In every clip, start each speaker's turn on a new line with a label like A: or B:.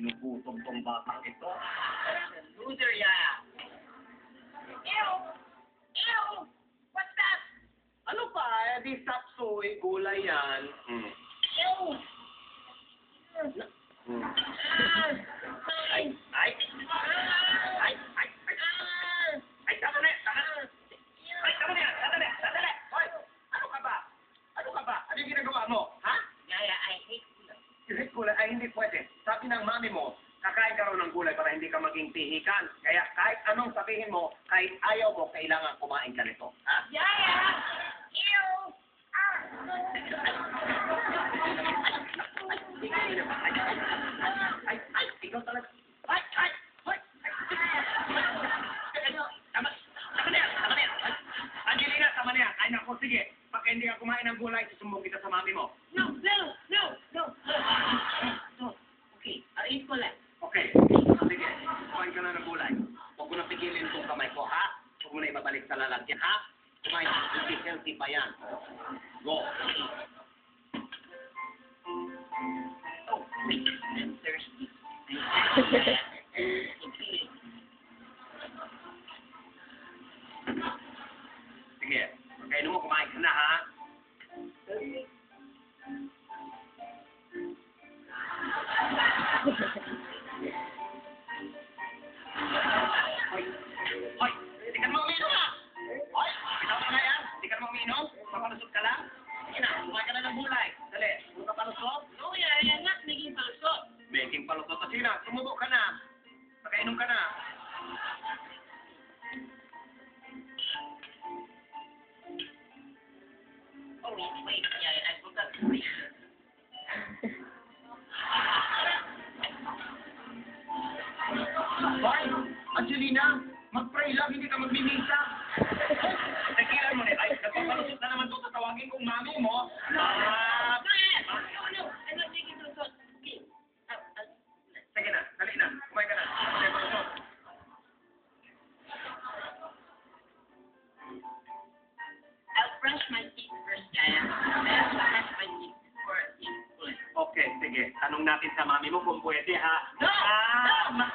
A: Ginugutom tong batang ito.
B: Loser, Yaya. Ew! Ew! What's that?
A: Ano pa? Eh, di sapsoy, gulay yan. Hmm.
B: Ew!
A: Hmm.
B: Ah!
A: Ay, ay, ay, ay, ay, ay, tama na, tama na. Ay, tama na, tama na, tama na. Hoy, ano ka ba? Ano ka ba? Ano yung ginagawa mo? Ha?
B: Yaya, I hate you.
A: Kahit gulay ay hindi pwede. Sabi ng mami mo, kakain ka raw ng gulay para hindi ka maging pihikan. Kaya kahit anong sabihin mo, kahit ayaw mo, kailangan kumain ka nito. Ha?
B: Yaya! Ew! Ah!
A: Ay, ay, ikaw talaga. Ay, ay, sige. Pag hindi ka kumain ng gulay, susumbong kita sa mami mo.
B: No, no, no, no, no. No. Okay, arin ko lang.
A: Okay. Sige, kumain ka na ng gulay. Huwag mo na pigilin itong kamay ko, ha? Huwag mo na ibabalik sa lalagyan, ha? Kumain, healthy pa yan. Go.
B: Oh, I'm thirsty.
A: Sige, pagkainom mo, kumain ka na, ha? Hoy, Making palusot. Sige na, sumubo ka na. Pagkainom ka na.
B: Oh, wait, Yaya, I forgot to wait.
A: Angelina, mag-pray lang, hindi ka magmimisa. Tekilan mo na, ay, nagpapalusot na naman doon, tatawagin kong mami mo.
B: My teeth first, Yaya. I'll brush my teeth before I eat food.
A: Okay, sige. Tanong natin sa mami mo kung pwede, ha?
B: No!
A: Ah,
B: No!
A: ma-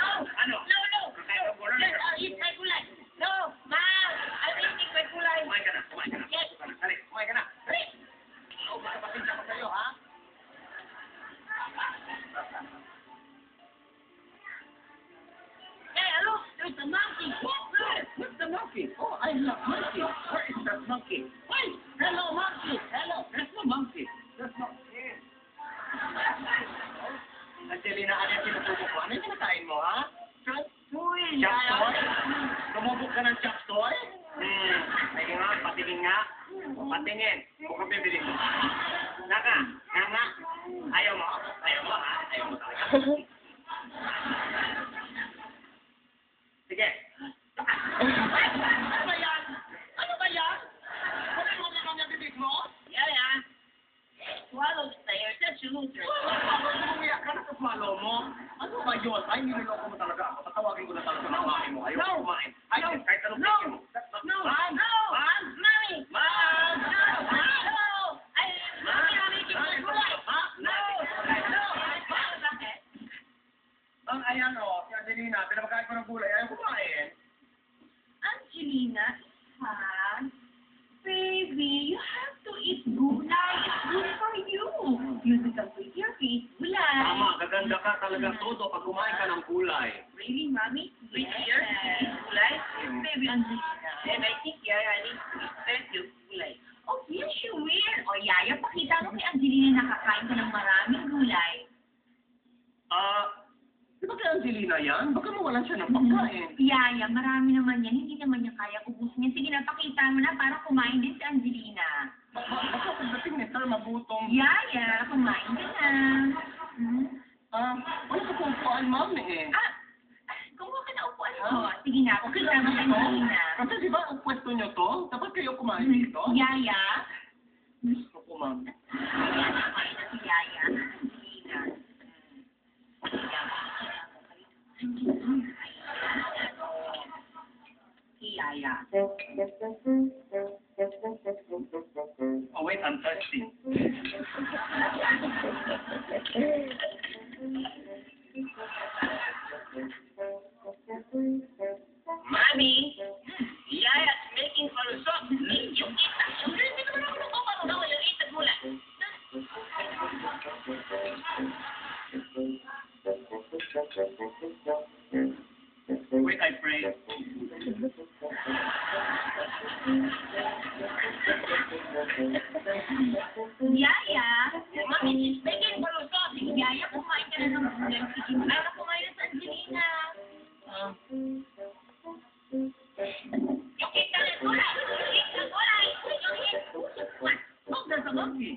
B: No!
A: Ano?
B: No, no!
A: Kakain ka muna.
B: Yes, I'll eat my gulay. No! Ma'am! I'll eat my gulay.
A: Kumain ka na, kumain ka na.
B: Yes.
A: Dali, kumain ka na. Dali. Oh, sa'yo, ha?
B: Hey, look! There's a monkey!
A: What's the monkey? Oh, I love monkey. Patingin nga. Patingin. Huwag ka bibili. Nga nga. Ayaw mo? Ayaw mo, ha? Ayaw mo talaga. Sige. Ano ba yan? Ano ba yan? Wala mo bibig mo?
B: Yeah, yeah. Swallow stairs. That's your loser.
A: Umiyak ka na sa swallow mo. Ano ba yun? Ay, niloloko mo talaga ako. Tatawagin ko na talaga ng mami mo. Ayaw
B: No.
A: ko kumain. Ay,
B: No.
A: kahit anong.
B: No!
A: Angelina, pinapakain ko ng gulay, ayaw kumain.
C: Angelina, ha? Baby, you have to eat gulay. It's good for you. Musical with your face, gulay.
A: Tama, gaganda ka talaga todo pag kumain ka ng gulay.
C: Really, mommy?
B: With your gulay?
C: Baby Angelina.
B: Then I think to eat plenty of gulay.
C: Oh, yes, you will. O, Yaya, pakita mo kay Angelina na kakain ka ng maraming gulay.
A: Ah, di ba kay Angelina yan? Baka mawalan siya ng pagkain.
C: Yaya, marami naman yan. Hindi naman niya kaya ubusin yan. Sige na, pakita mo na para kumain din si Angelina.
A: Ba- ba- Baka pagdating ni Sir magutom.
C: Yaya, kumain ka na. Hmm?
A: Ah, wala ka kung kuhaan, mami eh.
C: Ah, kumuha ka na upuan mo. Sige na, pakita mo kay Angelina.
A: Kasi di ba ang pwesto niyo to? Dapat kayo kumain dito?
C: Yaya.
A: Gusto ko, ma'am.
C: Oh wait, I'm thirsty. Mommy,
A: Yaya's making for a song. Thank you.
C: Yaya, mami, bigyan ko ito. Sige, Yaya, kumain ka na ng. Sige, para kumain na sa Angelina.
B: Ah.
C: Yung hit na rin, gulay. Yung hit na gulay. Yung hit. Oh, nasa kopi.